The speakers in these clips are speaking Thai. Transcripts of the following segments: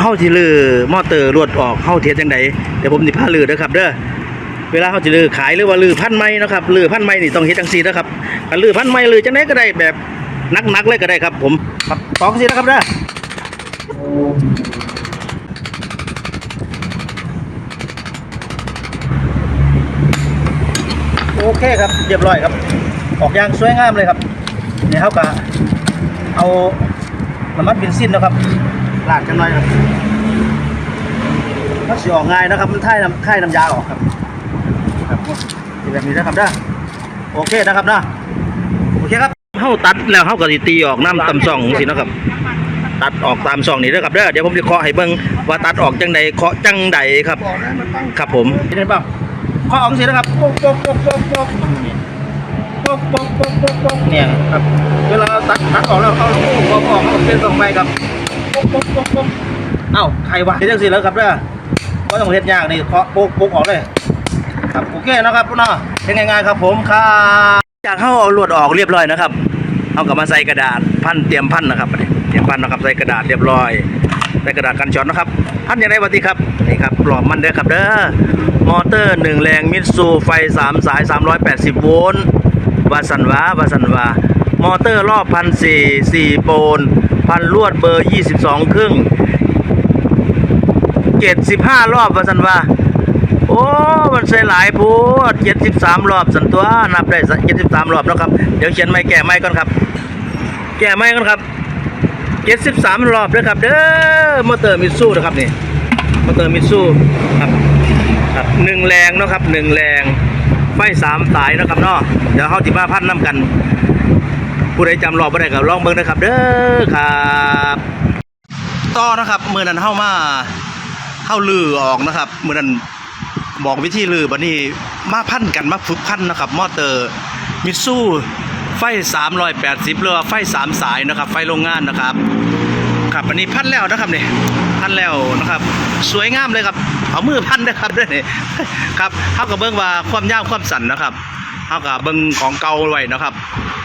เฮาสิลือมอเตอร์รวดออกเฮาเทียดจังไดเดี๋ยวผมสิพาลือเด้อครับเด้อเวลาเฮาสิลือขายหรือว่าลือพันไม้นะครับลือพันไม้นี่ต้องเฮ็ดจังซี่นะครับลือพันไม้ลือจังไดก็ได้แบบนักๆเลยก็ได้ครับ ผมครับตอกสินะครับเด้อโอเคครับเรียบร้อยครับ ออกยางสวยงามเลยครับเนี่เฮาก็เอาน้ำมันเบนซินนะครับ ลาดกันหน่อยครับมันสิออกง่ายนะครับ มันท่ายน้ำท่ายน้ำยาออกครับครับสิแบบนี้นะครับนะโอเคนะครับนะโอเคครับเฮาตัดแล้วเฮาก็สิตีออกน้ำตำซ่องสิเนาะครับ ตัดออกตามซ่องนี่เด้อครับเด้อเดี๋ยวผมจะเคาะให้เบิ่งว่าตัดออกจังใดเคาะจังใดครับ ครับผมเห็นเปล่าเคาะออกสินะครับป๊กป๊กป๊กป๊กป๊กป๊กป๊กป๊กป๊กป๊กเนี่ยครับเวลาตัดตัดออกแล้วเขาเอาออกเอาเส้นตรงไปครับป๊กป๊กป๊กป๊ก เอ้าใครวะเห็นจังสิแล้วครับเด้อก็ต้องเฮ็ดยากนี่เคาะปุ๊กปุ๊กออกเลยครับโอเคนะครับพุ่นเนาะเป็นง่ายๆครับ ผมครับจากเขาเอาลวดออกเรียบร้อยนะครับเอากลับมาใส่กระดาษพันเตรียมพันนะครับเตรียมพันนะครับใส่กระดาษเรียบร้อยใส่กระดาษกันช็อตนะครับพันอย่างไรวัติครับนี่ครับปลอบมันเด้อครับเด้อมอเตอร์หนึ่งแรงมิตซูไฟสามสาย 380 โวลต์วาสันวาวาสันวามอเตอร์รอบพันสี่สี่โปน พันลวดเบอร์ 22 ครึ่งเจ็ดสิบห้ารอบว่าสันว่า โอ้ มันใส่หลายพูดเจ็ดสิบสามรอบสันตัว นับได้เจ็ดสิบสามรอบแล้วครับ เดี๋ยวเขียนไม่แก้ไม่ก่อนครับ แก้ไม่ก่อนครับเจ็ดสิบสามรอบเลยครับ เด้อมอเตอร์มิตซูนะครับนี่มอเตอร์มิตซูครับครับหนึ่งแรงนะครับหนึ่งแรงไฟสามสายนะครับเนาะเดี๋ยวเขาติมาพันน้ำกัน ผู้ใดจำรอบบ่ได้ก็ลองเบิ่งนะครับ เด้อครับต่อนะครับเมือนั้นเข้ามาเข้าลือออกนะครับเมือนั้นบอกวิธีลือบัดนี้มาพันกันมาฝึกพันนะครับ มอเตอร์มิตซูไฟ 380หรือไฟ 3 สายนะครับ ไฟโรงงานนะครับครับอันนี้พันแล้วนะครับนี่พันแล้วนะครับ สวยงามเลยครับเอามือพันนะครับด้วยนี่ครับเท่ากับเบิ้งว่าความยาวความสั้นนะครับ เท่ากับเบิ้งของเก่าไว้นะครับ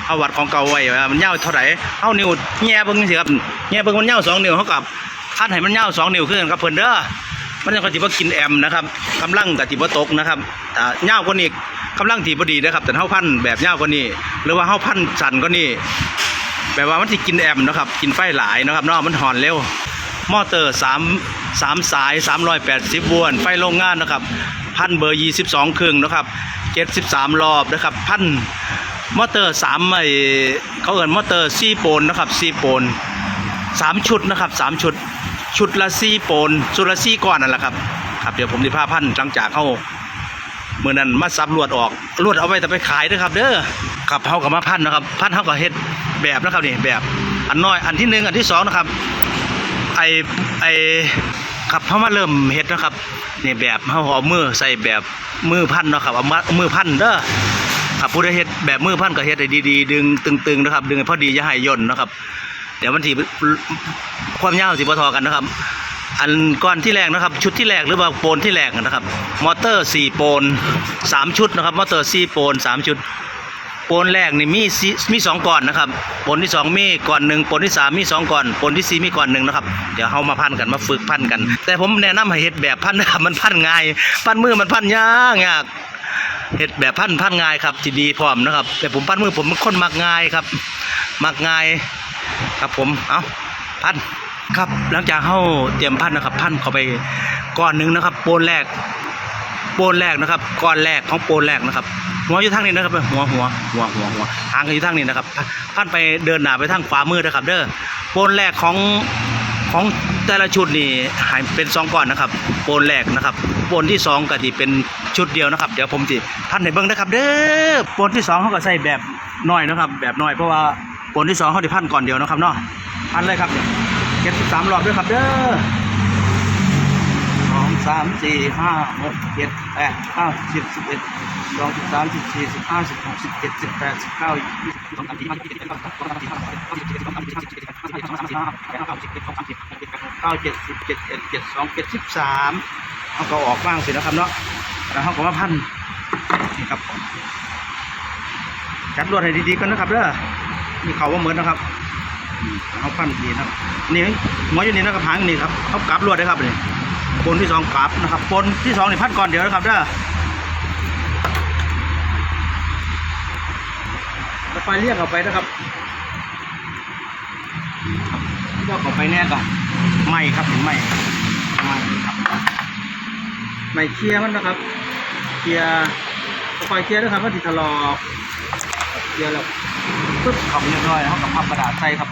เอาวัดของเก่าไว้ว่ามันยาวเท่าไหร่เอานิ้วแง่เบิ้งสิครับแง่เบิ้งมันยาวสองนิ้วเท่ากับพันให้มันยาวสองนิ้วขึ้นครับเพิ่นเด้อมันจะก็จิบ่กินแอมนะครับกำลังกับจิบ่ตกนะครับอ่ายาวกว่านี้กำลังที่บ่ดีนะครับ แต่เฮาพันแบบยาวกว่านี้หรือว่าเฮาพันสันกว่านี้แบบว่ามันสิกินแอมนะครับ กินไฟหลายนะครับนาะมันหอนเร็วมอเตอร์3 3สามสาย380โวลต์ไฟโรงงานนะครับ พันเบอร์22เครื่องนะครับ 73รอบนะครับพันมอเตอร์3ไอเขาเอิ้นมอเตอร์4โปนนะครับ4โปน3ชุดนะครับ3ชุด ชุดละ4โปนชุดละ4ก้อนนั่นแหละครับครับเดี๋ยวผมสิพาพันหลังจากเข้าเมื่อนั้นมาซับลวดออกลวดเอาไว้แต่ไปขายนะครับ เด้อครับเฮากับมาพันนะครับ พันเฮาก็เฮ็ดแบบนะครับนี่แบบอันน้อยอันที่หนึ่งอันที่สองนะครับไอไอ ครับเฮามาเริ่มเฮ็ดนะครับนี่แบบเฮาเอามือใส่แบบมือพันเนาะครับเอามามือพันเด้อครับผู้ใดเฮ็ดแบบมือพันก็เฮ็ดให้ดีๆดึงตึงๆนะครับ ดึงให้พอดีอย่าให้ย่นนะครับ เดี๋ยวมันสิความยาวสิบ่เทอกันนะครับ อันก้อนที่แรกนะครับ ชุดที่แรกหรือว่าโปนที่แรกนะครับ มอเตอร์สี่โปนสามชุดนะครับ มอเตอร์สี่โปนสามชุด ปนแรกนี่มีสี่มีสองก่อนนะครับปนที่สองมีก่อนหนึ่งปนที่สามมีสองก่อนปนที่สี่มีก่อนหนึ่งนะครับเดี๋ยวเฮามาพันกันมาฝึกพันกัน แต่ผมแนะนำให้เฮ็ดแบบพันนะครับมันพันง่าย พันมือมันพันยากยากเฮ็ดแบบพันพันง่ายครับที่ดีพร้อมนะครับ แต่ผมพันมือผมเป็นคนมักง่ายครับ มักง่ายครับผมเอาพันครับหลังจากเข้าเตรียมพันนะครับ พันเข้าไปก้อนหนึ่งนะครับ โปนแรก โปนแรกนะครับก้อนแรกของโปนแรกนะครับ หัวอยู่ทางนี้นะครับหัวหัวหัวหัวหัวหางก็อยู่ทางนี้นะครับพันไปเดินหน้าไปทางขวามือนะครับ เด้อโปนแรกของของแต่ละชุดนี่หายเป็นสองก้อนนะครับโปนแรกนะครับโปนที่สองก็ที่เป็นชุดเดียวนะครับ เดี๋ยวผมจะพันในเบิ้งนะครับ เด้อโปนที่สองเขาก็ใส่แบบน้อยนะครับ แบบน้อยเพราะว่าโปนที่สองเขาได้พันก่อนเดียวนะครับเนาะพันเลยครับเจ็บสามรอบด้วยครับเด้อ สามสี่ห้าหกเจ็ดแปดเก้าสิบสิบเอ็ดสองสิบสามสิบสี่สิบห้าสิบหกสิบเจ็ดสิบแปดสิบเก้ายี่สิบสองสามสี่ห้าสิบเจ็ดสิบแปดสิบเก้ายี่สิบสองสามสี่ห้าสิบเจ็ดสิบแปดสิบเก้ายี่สิบสองสามสี่ห้าสิบเก้าสิบเจ็ดสองสามสี่ห้าสิบเจ็ดสิบแปดสิบเก้าเจ็ดสิบเจ็ดเอ็ดเจ็ดสองเจ็ดสิบสามเอาก็ออกบ้างสินะครับเนาะแล้วเขาก็มาพันนี่ครับจัดรวดให้ดีๆกันนะครับเด้อมีเขาว่าเหมือนนะครับเขาพันดีนะครับนี่หัวอยู่นี่นะครับหางนี่ครับเขากลับรวดได้ครับนี่ ปนที่สองกลับนะครับปนที่สองนี่พันก่อนเดี๋ยวนะครับเด้อจะไปเรียกเอาไปนะครับเรียกเอาไปแน่ก่อนไม่ครับถึงไม่ไม่ครับไม่เคลียร์มันนะครับเคลียร์ค่อยเคลียร์นะครับว่าติดทะลอกเคลียร์แล้วปึ๊บเขาเรียบร้อยเขากับพับกระดาษใส่ครับ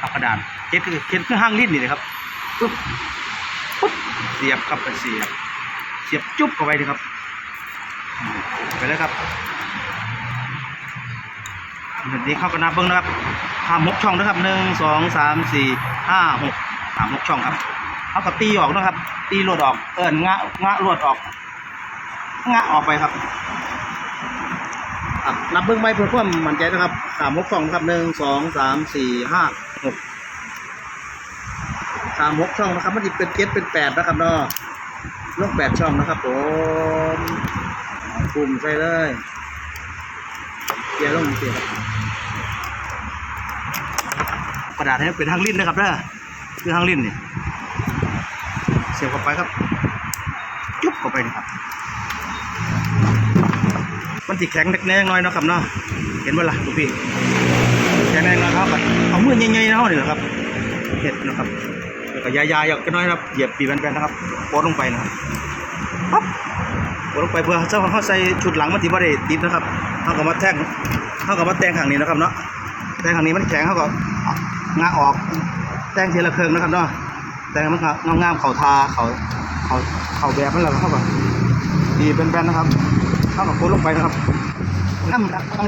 พับกระดาษเก็บคือเก็บคือห้างลิ้นนี่เลยครับปึ๊บ เสียบครับไปเสียบ เสียบจุ๊บเข้าไปเลยครับ ไปเลยครับแบบนี้เข้ากันนับเบิ้งนะครับห้ามกช่องนะครับหนึ่งสองสามสี่ห้าหกสามหกช่องครับเขาก็ตีออกนะครับ ตีหลดออก เอิญงะงะหลดออกงะออกไปครับนับเบื้งไม้เพื่อความมั่นใจนะครับสามหกสองนะครับหนึ่งสองสามสี่ห้าหก สามหกช่องนะครับ มันจะเป็นเจ็ดเป็นแปดนะครับเนาะลงแปดช่องนะครับผมกลุ่มใส่เลยเกียร์ลงเกียร์กระดาษให้เป็นทางลิ้นนะครับเด้อคือทางลิ้นเนี่ยเสียบเข้าไปครับ จุ๊บเข้าไปนะครับ มันติแข็งเล็กน้อยนะครับเนาะเห็นบ่ล่ะลูกพี่แข็งเล็กน้อยครับเอามือใหญ่ๆเนาะนี่แหละครับเห็ดนะครับ ก็ยายๆอยากน้อยนะครับเหยียบปีแบนๆนะครับโปดลงไปนะครับปั๊บโปดลงไปเพื่อเจ้าเขาใส่ชุดหลังมันติบ่ได้ติดนะครับเขาก็มาแท่งเขาก็มาแต่งข้างนี้นะครับเนาะแต่งข้างนี้มันแข็งเขาก็งาออกแต่งทีละเครื่องนะครับเนาะแต่งมันก็งามๆเขาทาเขาเขาเขาแบบนั่นแหละเขาก็ดีเป็นแบนๆนะครับเข้ากับโคนลงไปนะครับน้ำต้อง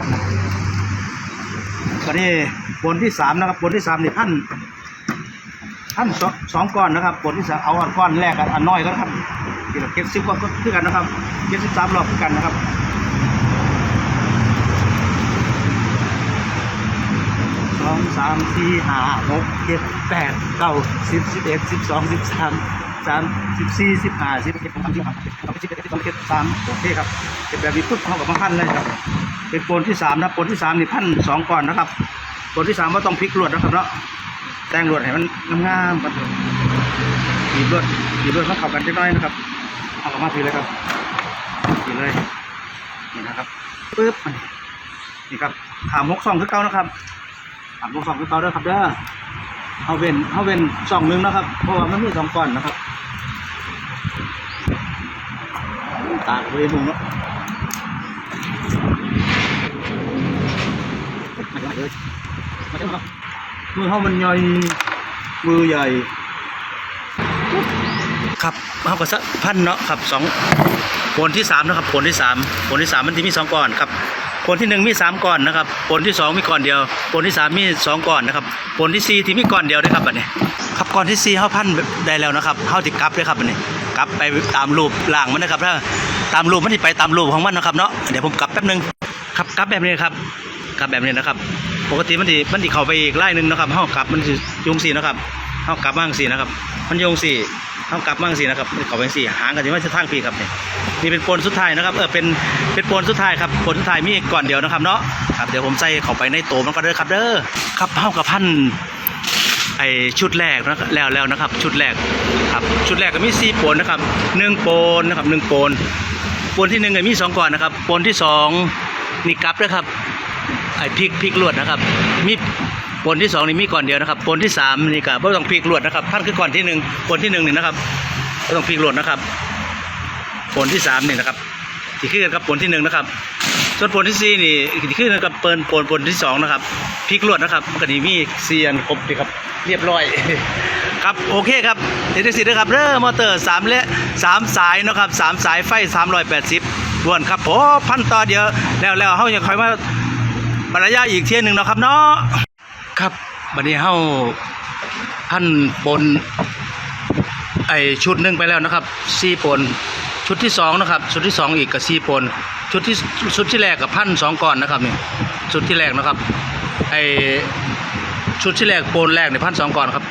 ตอนนี้บนที่สามนะครับบนที่สามนี่พัน พันสองสองก้อนนะครับบนที่สามเอาอันก้อนแรกอันน้อยก็ครับที่เราเก็บสิบก้อนก็คือกันนะครับเก็บสิบสามรอบคือกันนะครับสองสามสี่ห้าหกเจ็ดแปดเก้าสิบสิบเอ็ดสิบสองสิบสามสามสิบสี่สิบห้าสิบสิบสามสิบห้าสิบเอ็ดสิบสองสิบสามโอเคครับเป็นแบบนี้ปุ๊บเข้ากับมาพันเลยครับเป็นโปนที่สามนะโปนที่สามนี่พันสองก่อนนะครับโปนที่สามว่าต้องพลิกลวดนะครับเนาะ แต่งลวดให้มันงามๆกันขีดลวดขีดลวดมันเข้ากันเล็กน้อยนะครับเอากลับมาทีเลยครับขีดเลยนี่นะครับปึ๊บนี่ครับขามกสองคือเก่านะครับขามกสองคือเก่าเด้อครับเด้อเอาเว้นเอาเว้นสองนึงนะครับ เพราะว่ามันมีสองก้อนนะครับตากเลยมุงเนาะมื อเขามันใหญ่มือใหญ่ ครับเขาก็สะพันเนาะครับสองผลที่สามนะครับผลที่สามผลที่สามมันที่มีสองก้อนครับผลที่หนึ่งมีสามก้อนนะครับผลที่สองมีก้อนเดียวผลที่สามมีสองก้อนนะครับผลที่สี่ที่มีก้อนเดียวนะครับอันนี้ครับก้อนที่สี่เขาพันได้แล้วนะครับเขาติดกลับเลยครับอันนี้กลับไปตามรูปล่างมันนะครับถ้าตามรูปมันที่ไปตามรูปของมันนะครับเนาะเดี๋ยวผมกลับแป๊บนึงครับกลับแบบนี้ครับกลับแบบนี้นะครับ ปกติมันที่มันที่เข้าไปอีกไล่หนึ่งนะครับเขากลับมันยงสี่นะครับเขากลับมั่งสี่นะครับ มันยงสีเขากลับมั่งสี่นะครับเข้าไปสี่หางกันที่ว่าจะทางปีครับนี่นี่เป็นโปนสุดท้ายนะครับเออเป็นเป็นโปนสุดท้ายครับโปนสุดท้ายมีก่อนเดียวนะครับเนาะครับเดี๋ยวผมใส่เข้าไปในโตมันก็เด้อครับเด้อครับเท่ากับพันไอชุดแรกนะแล้วแล้วนะครับ ชุดแรกครับชุดแรกก็มีสี่โปนนะครับหนึ่งโปนนะครับหนึ่งโปนโปนที่หนึ่งก็มีสองก่อนนะครับโปนที่สองนี่กลับนะครับ ไอ้พริกพริกลวดนะครับ มีปนที่สองนี่มีก่อนเดียวนะครับปนที่สามนี่ก็ไม่ต้องพริกลวดนะครับท่านคือก่อนที่หนึ่งปนที่หนึ่งนี่นะครับไม่ต้องพริกลวดนะครับปนที่สามนี่นะครับที่ขึ้นกับปนที่หนึ่งนะครับ ส่วนปนที่สี่นี่ที่ขึ้นกับเปินปนปนที่สองนะครับพริกลวดนะครับก็นี่มีเซียนครบดีครับเรียบร้อยครับโอเคครับเดี๋ยวสินะครับเริ่มมอเตอร์สามและสามสายนะครับสามสายไฟสามร้อยแปดสิบวนครับผมพันต่อเดียวแล้วแล้วเขาจะคอยมา บรรยายอีกเที่ยหนึ่งเนาะครับเนาะครับบัดนี้เฮาพันปนไอชุดหนึ่งไปแล้วนะครับสี่ปนชุดที่สองนะครับ ชุดที่สองอีกกับสี่ปนชุดที่ชุดที่แรกกับพันสองก่อนนะครับนี่ชุดที่แรกนะครับไอชุดที่แรกปนแรกในพันสองก่อนครับ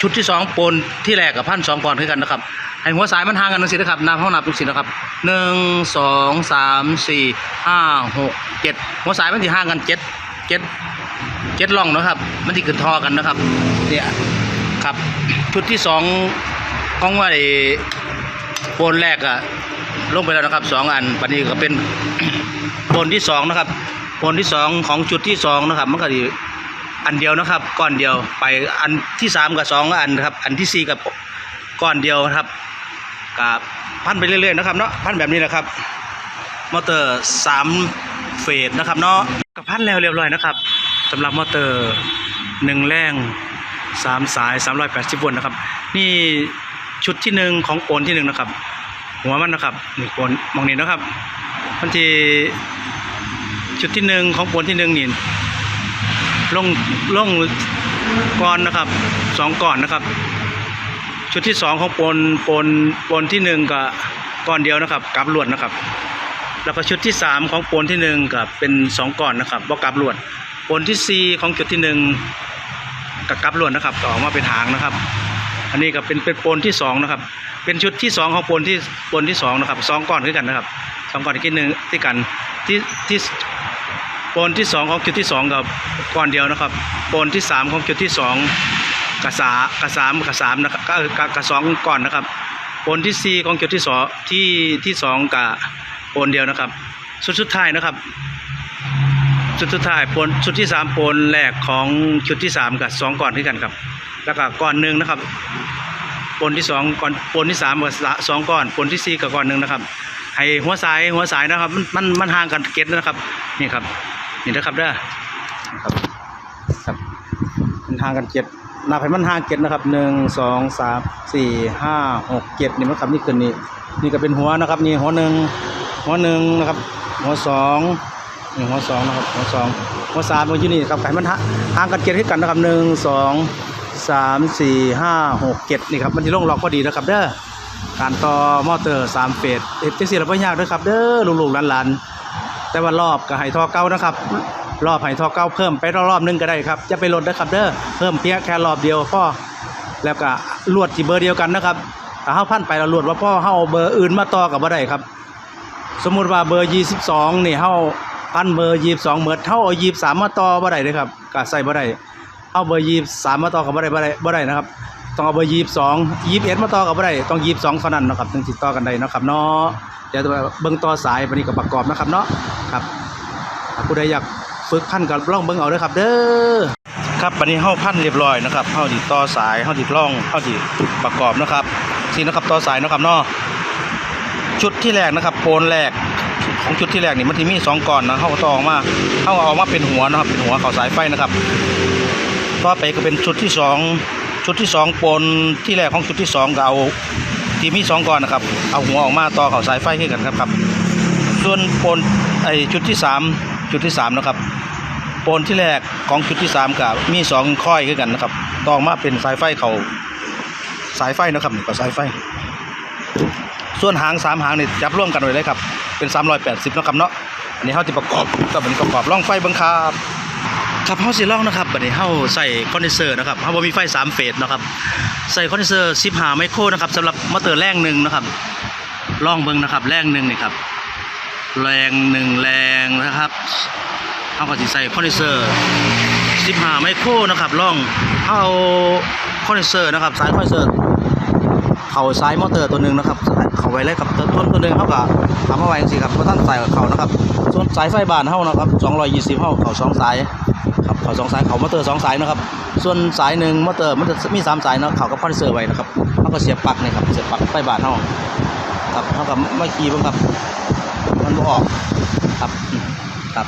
ชุดที่สองปนที่แรกกับพันสองก่อนคือกันนะครับ ไอหัวสายมันห่างกันนังสินะครับนับห้องนับทุกสินะครับหนึ่งสองสามสี่ห้าหกเจ็ดหัวสายมันที่ห่างกันเจ็ดเจ็ดเจ็ดล่องนะครับ มันที่ขึ้นทอกันนะครับเนี่ยครับชุดที่สองของว่าไอ้โปนแรกอะลงไปแล้วนะครับสองอันปันนี้ก็เป็นโปนที่สองนะครับโปนที่สองของชุดที่สองนะครับมันก็ดีอันเดียวนะครับก้อนเดียวไปอันที่สามกับสองอันครับ อันที่สี่กับ ก้อนเดียวครับกับพันไปเรื่อยๆนะครับเนาะพันแบบนี้นะครับ มอเตอร์สามเฟสนะครับเนาะกับพันแล้วเรียบร้อยนะครับสำหรับมอเตอร์หนึ่งแรงสามสาย380โวลต์นะครับ นี่ชุดที่หนึ่งของโอนที่หนึ่งนะครับ หัวมันนะครับนี่โอนมองนี่นะครับมันที่ชุดที่หนึ่งของโอนที่หนึ่งนี่ลงลงก่อนนะครับสองก่อนนะครับ ชุดที่สองของปนปนปนที่หนึ่งกับก้อนเดียวนะครับกับลวดนะครับ แล้วก็ชุดที่สามของปนที่หนึ่งกับเป็นสองก้อนนะครับบวกกับลวดปนที่สี่ของจุดที่หนึ่งกับกับลวดนะครับก็ออกมาเป็นหางนะครับ อันนี้ก็เป็นเป็นปนที่สองนะครับ เป็นชุดที่สองของปนที่ปนที่สองนะครับสองก้อนคือกันนะครับสองก้อนที่หนึ่งที่กันที่ที่ปนที่สองของจุดที่สองกับก้อนเดียวนะครับปนที่สามของจุดที่สอง กระสากระสามกระสามนะครับก็กระกระสองก้อนนะครับโปนที่สี่ของจุดที่สองที่ที่สองกับโปนเดียวนะครับชุดสุดท้ายนะครับชุดสุดท้ายโปนชุดที่สามโปนแรกของชุดที่สามกับสองก่อนที่กันครับ แล้วก็ก่อนหนึ่งนะครับโปนที่สองก่อนโปนที่สามกับสองก่อนโปนที่สี่กับก่อนหนึ่งนะครับให้หัวสายหัวสายนะครับมันมันมันห่างกันเก็ตนะครับ นี่ครับนี่นะครับเด้อครับครับมันห่างกันเก็ต นับให้มันห่างเกตนะครับหนึ่งสองสามสี่ห้าหกเจ็ดนี่มันครับนี่คือนี่นี่ก็เป็นหัวนะครับนี่หัวหนึ่งหัวหนึ่งนะครับ หัวสองนี่หัวสองนะครับหัวสองหัวสามหัวอยู่นี่ครับไขมันห่างกันเจ็ดให้กันนะครับหนึ่งสองสามสี่ห้าหกเจ็ดนี่ครับมันจะลงล็อกพอดีนะครับเด้อการต่อมอเตอร์สามเฟสเอฟซีเราไม่ยากด้วยครับเด้อลูกๆหลานๆแต่ว่ารอบกับไฮทอเก้านะครับ รอบไฮทอเก้าเพิ่มไปรอบนึงก็ได้ครับจะไปลดนะครับเด้อเพิ่มเพียงแค่รอบเดียวพ่อแล้วก็ลวดที่เบอร์เดียวกันนะครับถ้าเฮาพันไปเราลวดว่าพ่อเฮาเอาเบอร์อื่นมาต่อกับบ่ได้ครับ สมมุติว่าเบอร์22นี่เฮาพันเบอร์22เหมือนเฮาเอา23มมาต่อบ่ได้เด้อครับก็ใส่บ่ได้เอาเบอร์23มมาต่อกับบ่ได้บ่ได้บ่ได้นะครับต้องเอาเบอร์22 21มาต่อกับบ่ได้ต้อง22เท่านั้นนะครับถึงติดต่อกันได้นะครับเนาะเดี๋ยวเบิ่งต่อสายวันนี้ก็ประกอบนะครับเนาะครับผู้ใดอยาก ฝึกพันก็ลองเบิ่งเอาเด้อครับ เด้อครับวันนี้เฮาพันเรียบร้อยนะครับเฮาสิต่อสายเฮาสิล่องเฮาสิประกอบนะครับสินะครับต่อสายนะครับเนาะชุดที่แรกนะครับโปนแรกของชุดที่แรกนี่มันที่มีสองก่อนนะเข้าตองออกมาเขาเอาออกมาเป็นหัวนะครับเป็นหัวเขาสายไฟนะครับต่อไปก็เป็นชุดที่สองชุดที่สองโปนที่แรกของชุดที่สองก็เอาทีมีสองก่อนนะครับ เอาหัวออกมาต่อเขาสายไฟให้กันครับครับ ส่วนโปนไอชุดที่สาม จุดที่สามนะครับโปนที่แรกของชุดที่สามกับมีสองค่อยขึ้นกันนะครับต่อมาเป็นสายไฟเขาสายไฟนะครับนี่ก็สายไฟ ส่วนหางสามหางนี่จับร่วมกันไว้เลยครับเป็น380เนะครับเนาะอันนี้เฮาสิประกอบกับอันนี้ประกอบร่องไฟบังคับครับเฮาสิลองนะครับบัดนี้เฮาใส่คอนเดนเซอร์นะครับเฮาบ่มีไฟ3เฟสนะครับใส่คอนเดนเซอร์15ไมโครนะครับสำหรับมอเตอร์แรงหนึ่งนะครับลองเบิ่งนะครับแรงหนึ่งนี่ครับ แรงหนึ่งแรงนะครับเฮาก็สิใส่คอนเดนเซอร์15ไมโครนะครับล่องเฮาเอาคอนเดนเซอร์นะครับสายคอนเดนเซอร์เข่าซ้ายมอเตอร์ตัวหนึ่งนะครับเข่าไว้เลยครับต้นต้นตัวหนึ่งเขาก็ทำเอาไว้สิครับเพราะท่านใส่กับเข่านะครับส่วนสายไฟบานเขานะครับ220เขาเข่าสองสายครับเข่าสองสายเข่ามอเตอร์สองสายนะครับ ส่วนสายหนึ่งมอเตอร์มันจะมีสามสายนะเข่าก็คอนเซอร์ไว้นะครับเขาก็เสียบปลั๊กนี่ครับเสียบปลั๊กไฟบานเขาครับเขากับไม่ขี่บ้างครับ มันบ่ออกครับอืมครับ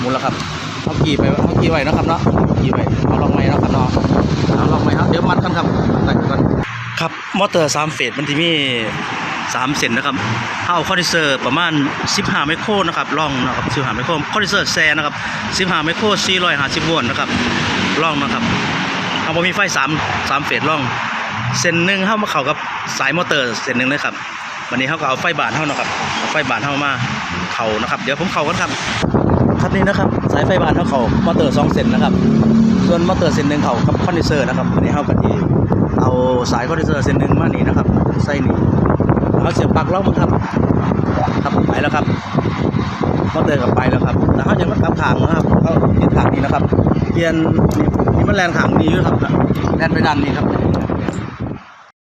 หมุนแล้วครับเขาขี่ไปเขาขี่ไว้นะครับเนาะขี่ไว้เอาลองไหมนะครับเนาะเอาลองไหมครับเดี๋ยวมัดกันครับมัดกันครับมอเตอร์สามเฟสมันที่มีสามเซนนะครับเอาคอนดิเซอร์ประมาณ 15 ไมโครนะครับล่องนะครับ15ไมโครคอนดิเซอร์แซนะครับ15 ไมโคร450โวลต์นะครับล่องนะครับเอาบ่มีไฟ3 3เฟสล่องเส้นหนึ่งเข้ามาเข้ากับสายมอเตอร์เส้นหนึ่งเลยครับวันนี้เขาก็เอาไฟบานเข้านะครับเอาไฟบานเข้ามา เขานะครับ เดี๋ยวผมเขากันครับครับนี่นะครับ สายไฟบานเขาเขามอเตอร์สองเส้นนะครับ ส่วนมอเตอร์เส้นหนึ่งเขากับคอนดิเซอร์นะครับวันนี้เขาก็ที่เอาสายคอนดิเซอร์เส้นหนึ่งมานี่นะครับใส่นี่เขาเอาเสียบปลั๊กล็อกมั้งครับ ครับไปแล้วครับเขาเดินกลับไปแล้วครับ แต่เขายังไม่กลับทางนะครับเขาติดทางนี้นะครับเปลี่ยนนี่นี่มันแลนทางนี้อยู่ครับแลนไปด้านนี้ครับ